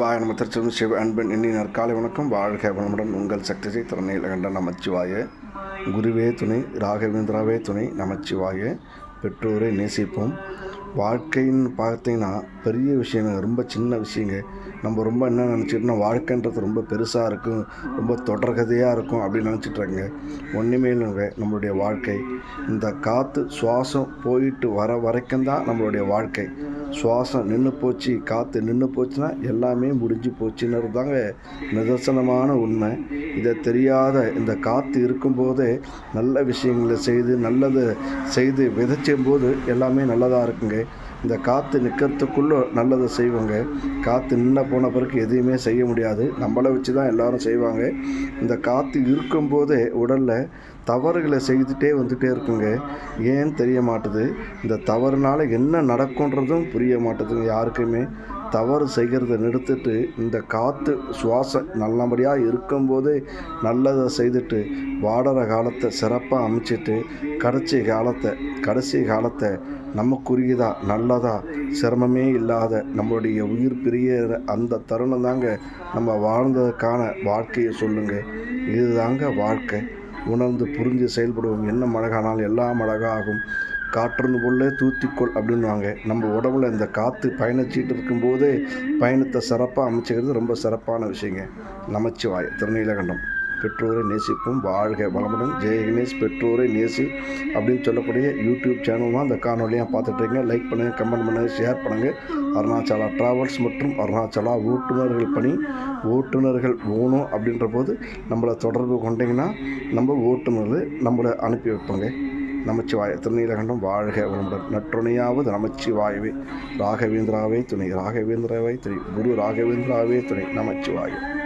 வாகனம் நம்ம சிவ அன்பன் இன்னி நற்காலை வணக்கம். வாழ்க வளமுடன் உங்கள் சக்திசை திறனையில் கண்ட நமச்சிவாய. குருவே துணை ராகவேந்திராவே துணை நமச்சிவாய. பெற்றோரை நேசிப்போம். வாழ்க்கைன்னு பார்த்தீங்கன்னா பெரிய விஷயம் ரொம்ப சின்ன விஷயங்க. நம்ம ரொம்ப என்ன நினச்சிட்டோம்னா வாழ்க்கைன்றது ரொம்ப பெருசாக இருக்கும் ரொம்ப தொடர்கதையாக இருக்கும் அப்படின்னு நினச்சிட்ருங்க ஒன்றுமே இல்லைங்க நம்மளுடைய வாழ்க்கை. இந்த காற்று சுவாசம் போயிட்டு வர வரைக்கும் தான் நம்மளுடைய வாழ்க்கை. சுவாசம் நின்று போச்சு காற்று நின்று போச்சுன்னா எல்லாமே முடிஞ்சு போச்சுன்றது தாங்க நிதர்சனமான உண்மை. இதை தெரியாத இந்த காற்று இருக்கும்போதே நல்ல விஷயங்களை செய்து நல்லது செய்து விதைச்சும் போது எல்லாமே நல்லதாக இருக்குங்க. இந்த காற்று நிற்கிறதுக்குள்ளே நல்லதை செய்வாங்க. காற்று நின்ன போன பிறகு எதையுமே செய்ய முடியாது. நம்மளை வச்சு தான் எல்லாரும் செய்வாங்க. இந்த காற்று இருக்கும்போதே உடலில் தவறுகளை செய்துட்டே வந்துகிட்டே இருக்குங்க. ஏன்னு தெரிய மாட்டுது? இந்த தவறுனால என்ன நடக்குன்றதும் புரிய மாட்டுதுங்க யாருக்குமே. தவறு செய்கிறத நிறுத்திட்டு இந்த காற்று சுவாசம் நல்லபடியாக இருக்கும்போதே நல்லதை செய்துட்டு வாடுற காலத்தை சிறப்பாக அமைச்சிட்டு கடைசி காலத்தை கடைசி காலத்தை நமக்குரியதா நல்லதா சிரமமே இல்லாத நம்மளுடைய உயிர் பிரியற அந்த தருணம் தாங்க நம்ம வாழ்ந்ததுக்கான வாழ்க்கையை சொல்லுங்கள் இதுதாங்க வாழ்க்கை. உணர்ந்து புரிஞ்சு செயல்படுவோம். என்ன மழகானால் எல்லாம் ஆகும் காற்றுன்னு போல தூத்திக்கொள் அப்படின்வாங்க நம்ம உடம்புல இந்த காற்று பயணச்சிட்டு இருக்கும்போதே பயணத்தை சிறப்பாக அமைச்சிக்கிறது ரொம்ப சிறப்பான விஷயங்க. நமச்சிவாய் திருநீலகண்டம். பெற்றோரை நேசிப்போம். வாழ்க வளமுடன். ஜெய கணேஷ் பெற்றோரை நேசி அப்படின்னு சொல்லக்கூடிய யூடியூப் சேனல் தான் இந்த காணொலியாக பார்த்துட்ருக்கீங்க லைக் பண்ணுங்கள் கமெண்ட் பண்ணுங்கள் ஷேர் பண்ணுங்கள் அருணாச்சலா ட்ராவல்ஸ் மற்றும் அருணாச்சலா ஓட்டுநர்கள் பணி ஓட்டுநர்கள் ஓணும் அப்படின்ற போது நம்மளை தொடர்பு கொண்டீங்கன்னா நம்ம ஓட்டுநர்கள் நம்மளை அனுப்பி வைப்போங்க. நமச்சிவாய திருநீலகண்டம் வாழ்க வளமுடன். நற்றுணையாவது நமச்சிவாயவே. ராகவேந்திராவே துணை ராகவேந்திராவே துணை. குரு ராகவேந்திராவே துணை. நமச்சிவாயம்